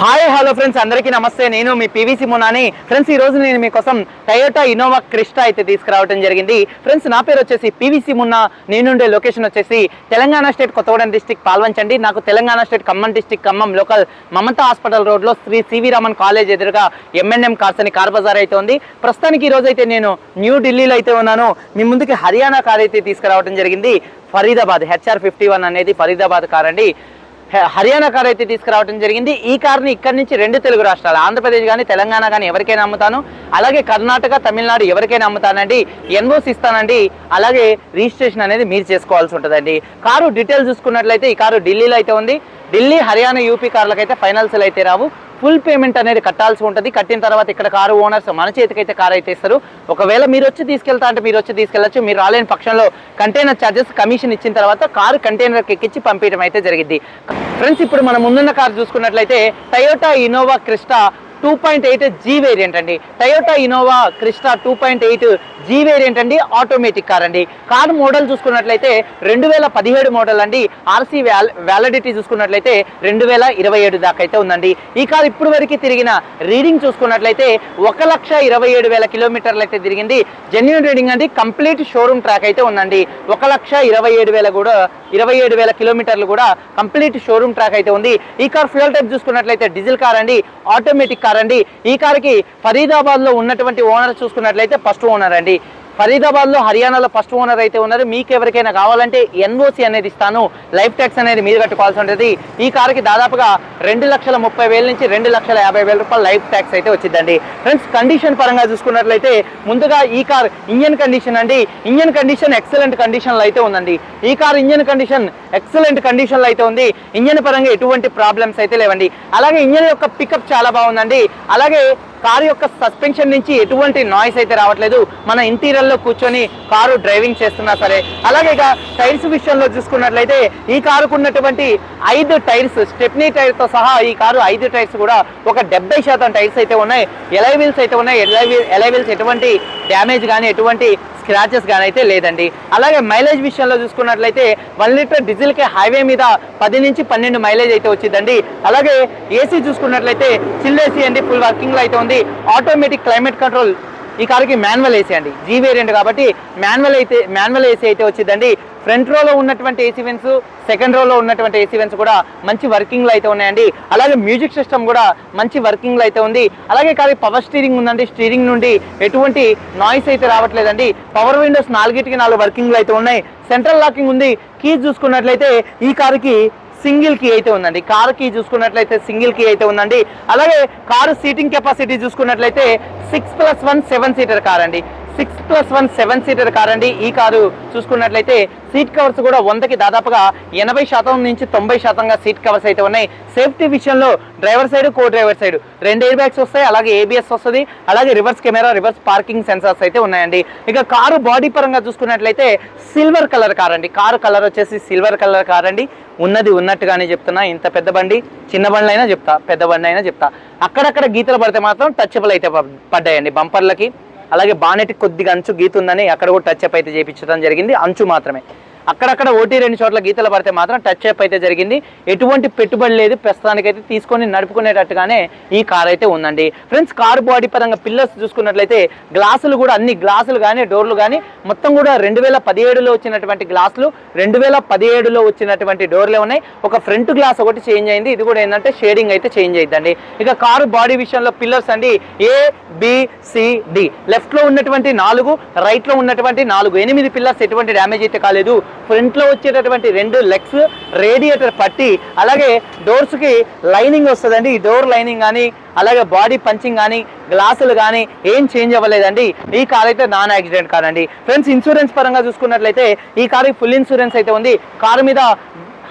Hi hello friends అందరికీ నమస్తే. నేను మీ పీవీసీ మునాని ఫ్రెండ్స్ ఈ రోజు నేను మీకోసం టయోటా ఇన్నోవా క్రిస్టా అయితే తీసుకురావడం జరిగింది. ఫ్రెండ్స్ నా పేరు వచ్చేసి పీవీసీ మున్నా నేనుండే లొకేషన్ వచ్చేసి తెలంగాణ స్టేట్ కొత్తగూడెం డిస్టిక్ పాల్వంచండి. నాకు Telangana state Khammam district Khammam local Mamata hospital రోడ్లో శ్రీ సివి రామన్ కాలేజ్ ఎదురుగా ఎంఎన్ఎం కార్స్ అని కార్ బజార్ అయితే ఉంది. ప్రస్తుతానికి ఈ రోజు అయితే నేను న్యూ ఢిల్లీలో అయితే ఉన్నాను. మీ ముందుకి హర్యానా కార్ అయితే తీసుకురావడం జరిగింది. ఫరీదాబాద్ హెచ్ఆర్ ఫిఫ్టీ వన్ అనేది ఫరీదాబాద్ కార్ అండి. హర్యానా కార్ అయితే తీసుకురావడం జరిగింది. ఈ కార్ని ఇక్కడ నుంచి రెండు తెలుగు రాష్ట్రాలు ఆంధ్రప్రదేశ్ కానీ తెలంగాణ కానీ ఎవరికైనా అమ్ముతాను. అలాగే కర్ణాటక తమిళనాడు ఎవరికైనా అమ్ముతానండి. ఎన్ఓసి ఇస్తానండి. అలాగే రిజిస్ట్రేషన్ అనేది మీరు చేసుకోవాల్సి ఉంటుందండి. కారు డీటెయిల్స్ చూసుకున్నట్లయితే ఈ కారు ఢిల్లీలో అయితే ఉంది. ఢిల్లీ హర్యానా యూపీ కార్లకైతే ఫైనల్స్లు అయితే రావు. ఫుల్ పేమెంట్ అనేది కట్టాల్సి ఉంటుంది. కట్టిన తర్వాత ఇక్కడ కారు ఓనర్స్ మన చేతికైతే కారు అయితే ఇస్తారు. ఒకవేళ మీరు వచ్చి తీసుకెళ్తా అంటే మీరు వచ్చి తీసుకెళ్ళచ్చు. మీరు రాలేని పక్షంలో కంటైనర్ ఛార్జెస్ కమిషన్ ఇచ్చిన తర్వాత కారు కంటైనర్కి ఎక్కించి పంపించడం అయితే జరిగింది ఫ్రెండ్స్ ఇప్పుడు మనం ముందున్న కారు చూసుకున్నట్లయితే Toyota Innova Crysta two point eight G variant అండి. Toyota Innova Crysta two point eight G variant అండి. ఆటోమేటిక్ కార్ అండి. కార్ మోడల్ చూసుకున్నట్లయితే రెండు వేల పదిహేడు మోడల్ అండి. ఆర్సీ వ్యాల్ వ్యాలిడిటీ చూసుకున్నట్లయితే రెండు వేల ఇరవై ఏడు దాకా అయితే ఉందండి. ఈ కార్ ఇప్పుడు వరకు తిరిగిన రీడింగ్ చూసుకున్నట్లయితే ఒక లక్ష ఇరవై ఏడు వేల కిలోమీటర్లు అయితే తిరిగింది. జెన్యున్ రీడింగ్ అండి. కంప్లీట్ షోరూమ్ ట్రాక్ అయితే ఉందండి. ఒక లక్ష ఇరవై ఏడు వేల కూడా ఇరవై ఏడు వేల కిలోమీటర్లు కూడా కంప్లీట్ షోరూమ్ ట్రాక్ అయితే ఉంది. ఈ కార్ ఫ్యూయల్ టైప్ చూసుకున్నట్లయితే డీజిల్ కార్ అండి. ఆటోమేటిక్ కార్ అండి ఈ కార్కి ఫరీదాబాద్లో ఉన్నటువంటి ఓనర్ చూసుకున్నట్లయితే ఫస్ట్ ఓనర్ అండి. ఫరీదాబాద్లో హర్యానాలో ఫస్ట్ ఓనర్ అయితే ఉన్నారు. మీకు ఎవరికైనా కావాలంటే ఎన్ఓసి అనేది ఇస్తాను. లైఫ్ ట్యాక్స్ అనేది మీరు కట్టుకోవాల్సి ఉంటుంది. ఈ కారుకి దాదాపుగా రెండు లక్షల ముప్పై వేల నుంచి రెండు లక్షల యాభై వేల రూపాయలు లైఫ్ ట్యాక్స్ అయితే వచ్చిందండి. ఫ్రెండ్స్ కండిషన్ పరంగా చూసుకున్నట్లయితే ముందుగా ఈ కార్ ఇంజన్ కండిషన్ అండి. ఇంజన్ కండిషన్ ఎక్సలెంట్ కండిషన్లో అయితే ఉందండి. ఈ కార్ ఇంజన్ కండిషన్ ఎక్సలెంట్ కండిషన్లో అయితే ఉంది. ఇంజన్ పరంగా ఎటువంటి ప్రాబ్లమ్స్ అయితే లేవండి. అలాగే ఇంజన్ యొక్క పికప్ చాలా బాగుందండి. అలాగే కారు యొక్క సస్పెన్షన్ నుంచి ఎటువంటి నాయిస్ అయితే రావట్లేదు. మన ఇంటీరియర్లో కూర్చొని కారు డ్రైవింగ్ చేస్తున్నా సరే. అలాగే ఇక టైర్స్ విషయంలో చూసుకున్నట్లయితే ఈ కారుకు ఉన్నటువంటి ఐదు టైర్స్ స్టెప్నీ టైర్తో సహా ఈ కారు ఐదు టైర్స్ కూడా ఒక డెబ్బై శాతం టైర్స్ అయితే ఉన్నాయి. ఎలైవిల్స్ అయితే ఉన్నాయి. ఎలై వీల్స్ ఎటువంటి డ్యామేజ్ కానీ ఎటువంటి స్క్రాచెస్ కానీ అయితే లేదండి. అలాగే మైలేజ్ విషయంలో చూసుకున్నట్లయితే వన్ లీటర్ డీజిల్కే హైవే మీద పది నుంచి పన్నెండు మైలేజ్ అయితే వచ్చిందండి. అలాగే ఏసీ చూసుకున్నట్లయితే చిల్ ఏసీ అండి ఫుల్ వర్కింగ్లో అయితే ఉంది. ఆటోమేటిక్ క్లైమేట్ కంట్రోల్ ఈ కారుకి మాన్యువల్ ఏసీ అండి. జీ వేరియంట్ కాబట్టి మాన్యువల్ అయితే మాన్యువల్ ఏసీ అయితే వచ్చిందండి ఫ్రంట్ రోలో ఉన్నటువంటి ఏసీ వెన్స్ సెకండ్ రోలో ఉన్నటువంటి ఏసీ వెన్స్ కూడా మంచి వర్కింగ్లో అయితే ఉన్నాయండి. అలాగే మ్యూజిక్ సిస్టమ్ కూడా మంచి వర్కింగ్లో అయితే ఉంది. అలాగే కాదు పవర్ స్టీరింగ్ ఉందండి. స్టీరింగ్ నుండి ఎటువంటి నాయిస్ అయితే రావట్లేదండి. పవర్ విండోస్ నాలుగిటికి నాలుగు వర్కింగ్లు అయితే ఉన్నాయి. సెంట్రల్ లాకింగ్ ఉంది. కీస్ చూసుకున్నట్లయితే ఈ కారుకి సింగిల్ కీ అయితే ఉందండి. కారు కీ చూసుకున్నట్లయితే సింగిల్ కీ అయితే ఉందండి. అలాగే కారు సీటింగ్ కెపాసిటీ చూసుకున్నట్లయితే six plus one seven seater car అండి. Six plus one seven seater car అండి ఈ కారు చూసుకున్నట్లయితే సీట్ కవర్స్ కూడా వందకి దాదాపుగా ఎనభై శాతం నుంచి తొంభై శాతంగా సీట్ కవర్స్ అయితే ఉన్నాయి. సేఫ్టీ విషయంలో driver side co driver side రెండు ఎయిర్ బ్యాగ్స్ వస్తాయి అలాగే ఏబిఎస్ వస్తుంది అలాగే reverse camera reverse parking sensors అయితే ఉన్నాయండి. ఇక కారు బాడీ పరంగా చూసుకున్నట్లయితే సిల్వర్ కలర్ కార్ అండి కారు కలర్ వచ్చేసి సిల్వర్ కలర్ కార్ అండి ఉన్నది ఉన్నట్టుగానే చెప్తున్నా. ఇంత పెద్ద బండి చిన్న బండ్లు అయినా చెప్తా పెద్ద బండి అయినా చెప్తా. అక్కడక్కడ గీతలు పడితే మాత్రం టచ్బుల్ అయితే పడ్డాయండి. బంపర్లకి అలాగే బానెట్ కొద్దిగా అంచు గీతుందని అక్కడ కూడా టచ్ అప్ అయితే చేయించడం జరిగింది. అంచు మాత్రమే. అక్కడక్కడ ఓటీ రెండు చోట్ల గీతలు పడితే మాత్రం టచ్ అప్ అయితే జరిగింది. ఎటువంటి పెట్టుబడి లేదు. ప్రస్తుతానికైతే తీసుకొని నడుపుకునేటట్టుగానే ఈ కార్ అయితే ఉందండి. ఫ్రెండ్స్ కార్ బాడీ పరంగా పిల్లర్స్ చూసుకున్నట్లయితే గ్లాసులు కూడా అన్ని గ్లాసులు కానీ డోర్లు కానీ మొత్తం కూడా రెండు వేల పదిహేడులో వచ్చినటువంటి గ్లాసులు రెండు వేల పదిహేడులో వచ్చినటువంటి డోర్లే ఉన్నాయి. ఒక ఫ్రంట్ గ్లాస్ ఒకటి చేంజ్ అయింది. ఇది కూడా ఏంటంటే షేడింగ్ అయితే చేంజ్ అయిందండి ఇక కారు బాడీ విషయంలో పిల్లర్స్ అండి. ఏ బిసిడి సి డి లెఫ్ట్లో ఉన్నటువంటి నాలుగు రైట్లో ఉన్నటువంటి నాలుగు. ఎనిమిది పిల్లర్స్ ఎటువంటి డ్యామేజ్ అయితే కాలేదు. ఫ్రంట్లో వచ్చేటటువంటి రెండు లెగ్స్ రేడియేటర్ పట్టి అలాగే డోర్స్కి లైనింగ్ వస్తుందండి. ఈ డోర్ లైనింగ్ కానీ అలాగే బాడీ పంచింగ్ కానీ గ్లాసులు కానీ ఏం చేంజ్ అవ్వలేదండి. ఈ కార్ అయితే నాన్ యాక్సిడెంట్ కార్ అండి. ఫ్రెండ్స్ ఇన్సూరెన్స్ పరంగా చూసుకున్నట్లయితే ఈ కార్కి ఫుల్ ఇన్సూరెన్స్ అయితే ఉంది. కారు మీద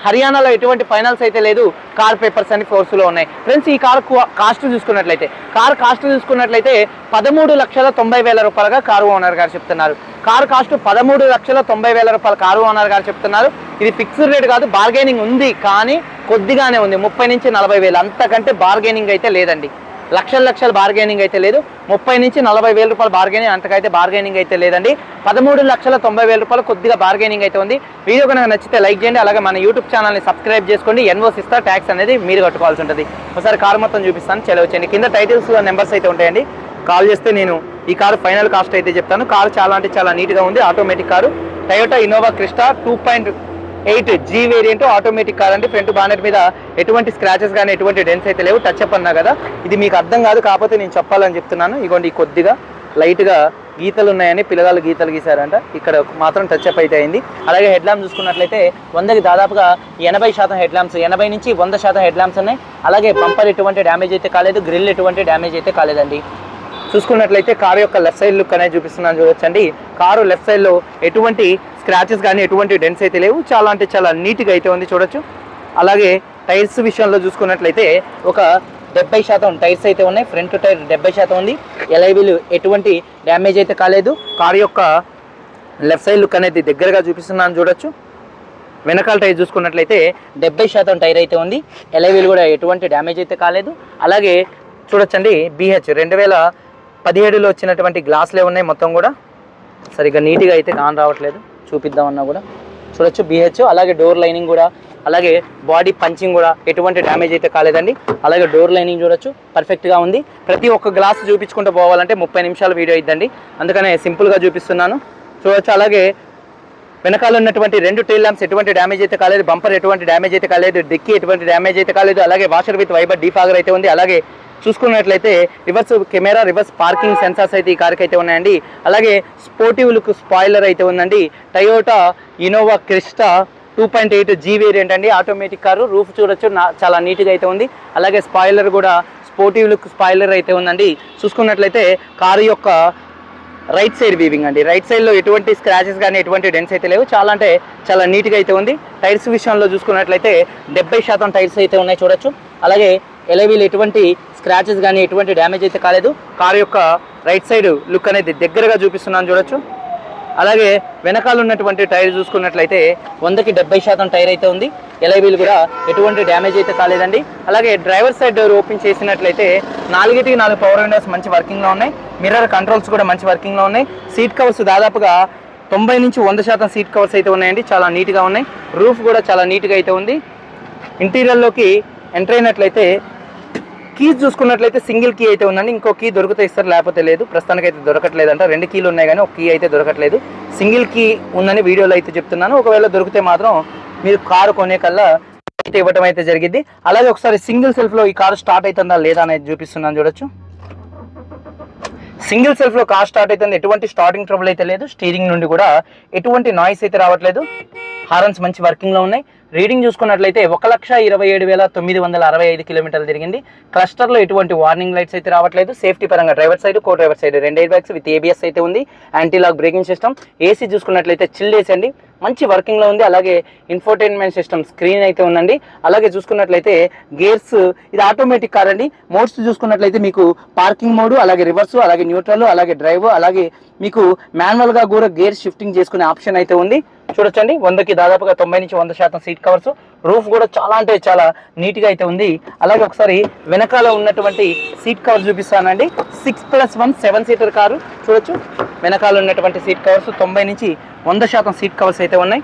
హర్యానాలో ఎటువంటి ఫైనల్స్ అయితే లేదు. కార్ పేపర్స్ అని ఫోర్స్లో ఉన్నాయి. ఫ్రెండ్స్ ఈ కార్ కాస్ట్ చూసుకున్నట్లయితే కార్ కాస్ట్ చూసుకున్నట్లయితే పదమూడు లక్షల తొంభై వేల రూపాయలుగా కారు ఓనర్ గారు చెప్తున్నారు. కార్ కాస్ట్ పదమూడు లక్షల తొంభై వేల రూపాయలు కారు ఓనర్ గారు చెప్తున్నారు. ఇది ఫిక్స్డ్ రేట్ కాదు బార్గెనింగ్ ఉంది కానీ కొద్దిగానే ఉంది. ముప్పై నుంచి నలభై వేలు అంతకంటే బార్గెనింగ్ అయితే లేదండి. లక్షల లక్షల బార్గెనింగ్ అయితే లేదు. ముప్పై నుంచి నలభై వేల రూపాయల బార్గెనింగ్ అంతకైతే బార్గెనింగ్ అయితే లేదండి. పదమూడు లక్షల తొంభై వేల రూపాయలు కొద్దిగా బార్గెనింగ్ అయితే ఉంది. వీడియో కనుక నచ్చితే లైక్ చేయండి అలాగే మన యూట్యూబ్ ఛానల్ని సబ్స్క్రైబ్ చేసుకోండి. ఎన్ఓస్ ఇస్తా ట్యాక్స్ అనేది మీరు కట్టుకోవాల్సి ఉంటుంది. ఒకసారి కార్ మొత్తం చూపిస్తాను చెలవచ్చండి కింద టైటిల్స్ నెంబర్స్ అయితే ఉంటాయండి. కాల్ చేస్తే నేను ఈ కారు ఫైనల్ కాస్ట్ అయితే చెప్తాను. కారు చాలా అంటే చాలా నీట్గా ఉంది. Automatic car. Toyota Innova Crysta two point eight G variant automatic car అండి. ఫ్రంట్ బానెట్ మీద ఎటువంటి స్క్రాచెస్ కానీ ఎటువంటి డెన్స్ అయితే లేవు. టచ్ అప్ అన్నా కదా ఇది మీకు అర్థం కాదు. కాకపోతే నేను చెప్పాలని చెప్తున్నాను. ఇగోండి కొద్దిగా లైట్గా గీతలు ఉన్నాయని పిల్లగాళ్ళు గీతలు గీశారంట. ఇక్కడ మాత్రం టచ్ అప్ అయితే అయింది. అలాగే హెడ్ ల్యాంప్ చూసుకున్నట్లయితే వందకి దాదాపుగా ఎనభై శాతం హెడ్ ల్యాంప్స్ ఎనభై నుంచి వంద శాతం హెడ్ ల్యాంప్స్ ఉన్నాయి. అలాగే బంపర్ ఎటువంటి డ్యామేజ్ అయితే కాలేదు. గ్రిల్ ఎటువంటి డ్యామేజ్ అయితే కాలేదండి. చూసుకున్నట్లయితే కారు యొక్క లెఫ్ట్ సైడ్ లుక్ అనేది చూపిస్తున్నాను చూడొచ్చండి. కారు లెఫ్ట్ సైడ్లో ఎటువంటి స్క్రాచెస్ కానీ ఎటువంటి డెన్స్ అయితే లేవు. చాలా అంటే చాలా నీట్గా అయితే ఉంది చూడొచ్చు. అలాగే టైర్స్ విషయంలో చూసుకున్నట్లయితే ఒక డెబ్బై శాతం టైర్స్ అయితే ఉన్నాయి. ఫ్రంట్ టైర్ డెబ్బై శాతం ఉంది. ఎలైవీలు ఎటువంటి డ్యామేజ్ అయితే కాలేదు. కారు యొక్క లెఫ్ట్ సైడ్ లుక్ అనేది దగ్గరగా చూపిస్తున్నాను చూడొచ్చు. వెనకాల టైర్ చూసుకున్నట్లయితే డెబ్బై శాతం టైర్ అయితే ఉంది. ఎలైవీలు కూడా ఎటువంటి డ్యామేజ్ అయితే కాలేదు. అలాగే చూడొచ్చండి. బీహెచ్ రెండు వేల పదిహేడులో వచ్చినటువంటి గ్లాసులే ఉన్నాయి మొత్తం కూడా. సరిగ్గా నీట్గా అయితే కాన్ రావట్లేదు. చూపిద్దామన్నా కూడా. చూడొచ్చు బీహెచ్ అలాగే డోర్ లైనింగ్ కూడా అలాగే బాడీ పంచింగ్ కూడా ఎటువంటి డ్యామేజ్ అయితే కాలేదండి. అలాగే డోర్ లైనింగ్ చూడొచ్చు పర్ఫెక్ట్గా ఉంది. ప్రతి ఒక్క గ్లాస్ చూపించుకుంటూ పోవాలంటే ముప్పై నిమిషాల వీడియో ఇద్దండి అందుకనే సింపుల్గా చూపిస్తున్నాను. చూడొచ్చు అలాగే వెనకాల ఉన్నటువంటి రెండు టైల్ ల్యాంప్స్ ఎటువంటి డ్యామేజ్ అయితే కాలేదు బంపర్ ఎటువంటి డ్యామేజ్ అయితే కాలేదు డిక్కీ ఎటువంటి డ్యామేజ్ అయితే కాలేదు అలాగే వాషర్ విత్ వైబర్ డీఫాగర్ అయితే ఉంది. అలాగే చూసుకున్నట్లయితే reverse camera reverse parking sensors అయితే ఈ కార్కి అయితే ఉన్నాయండి. అలాగే స్పోర్టివ్ లుక్ స్పాయిలర్ అయితే ఉందండి. Toyota Innova Crysta two point eight G variant అండి. ఆటోమేటిక్ కారు రూఫ్ చూడొచ్చు నా చాలా నీట్గా అయితే ఉంది. అలాగే స్పాయిలర్ కూడా స్పోర్టివ్ లుక్ స్పాయిలర్ అయితే ఉందండి. చూసుకున్నట్లయితే కారు యొక్క రైట్ సైడ్ వీవింగ్ అండి. రైట్ సైడ్లో ఎటువంటి స్క్రాచెస్ కానీ ఎటువంటి డెన్స్ అయితే లేవు. చాలా అంటే చాలా నీట్గా అయితే ఉంది. టైర్స్ విషయంలో చూసుకున్నట్లయితే డెబ్బై శాతం టైర్స్ అయితే ఉన్నాయి చూడొచ్చు. అలాగే ఎలవీలు ఎటువంటి స్క్రాచెస్ కానీ ఎటువంటి డ్యామేజ్ అయితే కాలేదు. కారు యొక్క రైట్ సైడ్ లుక్ అనేది దగ్గరగా చూపిస్తున్నాను చూడొచ్చు. అలాగే వెనకాల ఉన్నటువంటి టైర్ చూసుకున్నట్లయితే వందకి డెబ్బై శాతం టైర్ అయితే ఉంది. ఎలైవీలు కూడా ఎటువంటి డ్యామేజ్ అయితే కాలేదండి. అలాగే డ్రైవర్ సైడ్ డోర్ ఓపెన్ చేసినట్లయితే నాలుగిటికి నాలుగు పవర్ విండోస్ మంచి వర్కింగ్లో ఉన్నాయి. మిర్రర్ కంట్రోల్స్ కూడా మంచి వర్కింగ్లో ఉన్నాయి. సీట్ కవర్స్ దాదాపుగా తొంభై నుంచి వంద శాతం సీట్ కవర్స్ అయితే ఉన్నాయండి. చాలా నీట్గా ఉన్నాయి. రూఫ్ కూడా చాలా నీట్గా అయితే ఉంది. ఇంటీరియర్లోకి ఎంటర్ అయినట్లయితే కీస్ చూసుకున్నట్లయితే సింగిల్ కీ అయితే ఉందండి. ఇంకో కీ దొరికితే ఇస్తారు లేకపోతే లేదు. ప్రస్తుతానికి అయితే దొరకట్లేదంట. రెండు కీలు ఉన్నాయి కానీ ఒక కీ అయితే దొరకట్లేదు. సింగిల్ కీ ఉందని వీడియోలో అయితే చెప్తున్నాను. ఒకవేళ దొరికితే మాత్రం మీరు కారు కొనే కల్లా అయితే ఇవ్వటం అయితే జరిగింది. అలాగే ఒకసారి సింగిల్ సెల్ఫ్లో ఈ కారు స్టార్ట్ అవుతుందా లేదా అనేది చూపిస్తున్నాను చూడొచ్చు. సింగిల్ సెల్ఫ్లో కార్ స్టార్ట్ అవుతుంది. ఎటువంటి స్టార్టింగ్ ట్రబుల్ అయితే లేదు. స్టీరింగ్ నుండి కూడా ఎటువంటి నాయిస్ అయితే రావట్లేదు. హారన్స్ మంచి వర్కింగ్లో ఉన్నాయి. రీడింగ్ చూసుకున్నట్లయితే ఒక లక్ష ఇరవై ఏడు వేల తొమ్మిది వందల అరవై ఐదు కిలోమీటర్లు తిరిగింది. క్లస్టర్లో ఎటువంటి వార్నింగ్ లైట్స్ అయితే రావట్లేదు. సేఫ్టీ పరంగా driver side co driver side రెండు ఎయిర్ బ్యాగ్స్ విత్ ఏబిఎస్ అయితే ఉంది. Anti lock braking system AC చూసుకున్నట్లయితే చిల్ ఏసీ అండి. మంచి వర్కింగ్లో ఉంది. అలాగే ఇన్ఫోటైన్మెంట్ సిస్టమ్ స్క్రీన్ అయితే ఉందండి. అలాగే చూసుకున్నట్లయితే గేర్స్ ఇది ఆటోమేటిక్ కార్ అండి. మోడ్స్ చూసుకున్నట్లయితే మీకు పార్కింగ్ మోడ్ అలాగే రివర్స్ అలాగే న్యూట్రల్ అలాగే డ్రైవ్ అలాగే మీకు మాన్యువల్గా కూడా గేర్ షిఫ్టింగ్ చేసుకునే ఆప్షన్ అయితే ఉంది. చూడొచ్చండి. వందకి దాదాపుగా తొంభై నుంచి వంద శాతం సీట్ కవర్స్. రూఫ్ కూడా చాలా అంటే చాలా నీట్గా అయితే ఉంది. అలాగే ఒకసారి వెనకాల ఉన్నటువంటి సీట్ కవర్ చూపిస్తానండి. Six plus one seven seater car. చూడొచ్చు. వెనకాల ఉన్నటువంటి సీట్ కవర్స్ తొంభై నుంచి వంద శాతం సీట్ కవర్స్ అయితే ఉన్నాయి.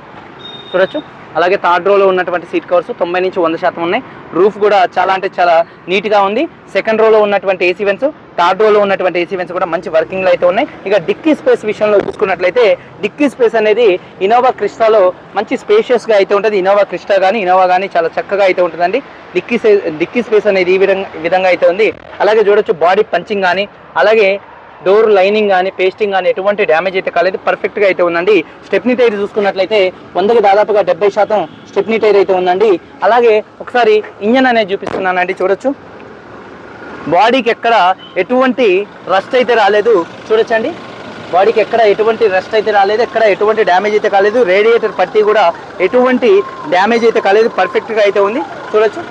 చూడొచ్చు. అలాగే థర్డ్ రోలో ఉన్నటువంటి సీట్ కవర్స్ తొంభై నుంచి వంద శాతం ఉన్నాయి. రూఫ్ కూడా చాలా అంటే చాలా నీట్గా ఉంది. సెకండ్ రోలో ఉన్నటువంటి ఏసీ వెన్స్ థర్డ్ రోలో ఉన్నటువంటి ఏసీ వెన్స్ కూడా మంచి వర్కింగ్లో అయితే ఉన్నాయి. ఇక డిక్కీ స్పేస్ విషయంలో చూసుకున్నట్లయితే డిక్కీ స్పేస్ అనేది ఇనోవా క్రిస్టాలో మంచి స్పేషియస్గా అయితే ఉంటుంది. ఇనోవా క్రిస్టా కానీ ఇనోవా కానీ చాలా చక్కగా అయితే ఉంటుందండి. డిక్కీ డిక్కీ స్పేస్ అనేది ఈ విధంగా విధంగా అయితే ఉంది. అలాగే చూడొచ్చు బాడీ పంచింగ్ కానీ అలాగే డోర్ లైనింగ్ కానీ పేస్టింగ్ కానీ ఎటువంటి డ్యామేజ్ అయితే కాలేదు. పర్ఫెక్ట్గా అయితే ఉందండి. స్టెప్నీ టైర్ చూసుకున్నట్లయితే వందకి దాదాపుగా డెబ్బై శాతం స్టెప్నీ టైర్ అయితే ఉందండి. అలాగే ఒకసారి ఇంజన్ అనేది చూపిస్తున్నానండి చూడొచ్చు. బాడీకి ఎక్కడ ఎటువంటి రస్ట్ అయితే రాలేదు. చూడొచ్చండి. బాడీకి ఎక్కడ ఎటువంటి రెస్ట్ అయితే రాలేదు ఎక్కడ ఎటువంటి డ్యామేజ్ అయితే కాలేదు. రేడియేటర్ పట్టి కూడా ఎటువంటి డ్యామేజ్ అయితే కాలేదు. పర్ఫెక్ట్గా అయితే ఉంది. చూడొచ్చు.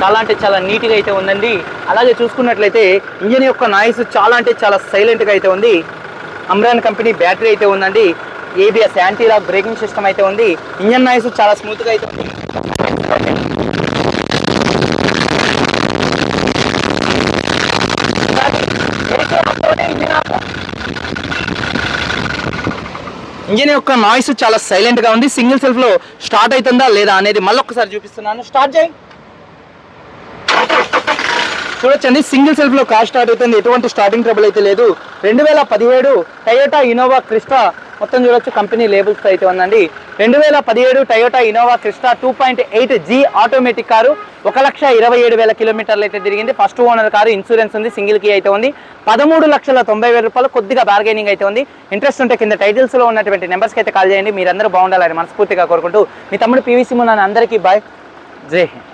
చాలా అంటే చాలా నీట్గా అయితే ఉందండి. అలాగే చూసుకున్నట్లయితే ఇంజిన్ యొక్క నాయిస్ చాలా అంటే చాలా సైలెంట్గా అయితే ఉంది. అమ్రాన్ కంపెనీ బ్యాటరీ అయితే ఉందండి. ABS anti lock braking system అయితే ఉంది. ఇంజన్ నాయిస్ చాలా స్మూత్గా అయితే ఉంది. ఇంజిన్ యొక్క నాయిస్ చాలా సైలెంట్గా ఉంది. సింగిల్ సెల్ఫ్లో స్టార్ట్ అవుతుందా లేదా అనేది మళ్ళీ ఒకసారి చూపిస్తున్నాను. స్టార్ట్ చేయి. చూడొచ్చండి. సింగిల్ సెల్ఫ్లో కార్ స్టార్ట్ అవుతుంది. ఎటువంటి స్టార్టింగ్ ట్రబుల్ అయితే లేదు. రెండు వేల పదిహేడు టయోటా ఇనోవా క్రిస్టా మొత్తం చూడొచ్చు. కంపెనీ లేబుల్స్ అయితే ఉందండి. రెండు వేల పదిహేడు Toyota Innova Crysta two point eight G automatic car ఒక లక్ష ఇరవై ఏడు వేల కిలోమీటర్లు అయితే తిరిగింది. ఫస్ట్ ఓనర్ కారు ఇన్సూరెన్స్ ఉంది. సింగిల్ కీ అయితే ఉంది. పదమూడు లక్షల తొంభై వేల రూపాయలు కొద్దిగా బార్గెనింగ్ అయితే ఉంది. ఇంట్రెస్ట్ ఉంటే కింద టైటిల్స్లో ఉన్నటువంటి నెంబర్స్కి అయితే కాల్ చేయండి. మీరందరూ బాగుండాలని మనస్ఫూర్తిగా కోరుకుంటూ మీ తమ్ముడు పీవీసీ మున్నాను అందరికీ బాయ్ జై హింద్.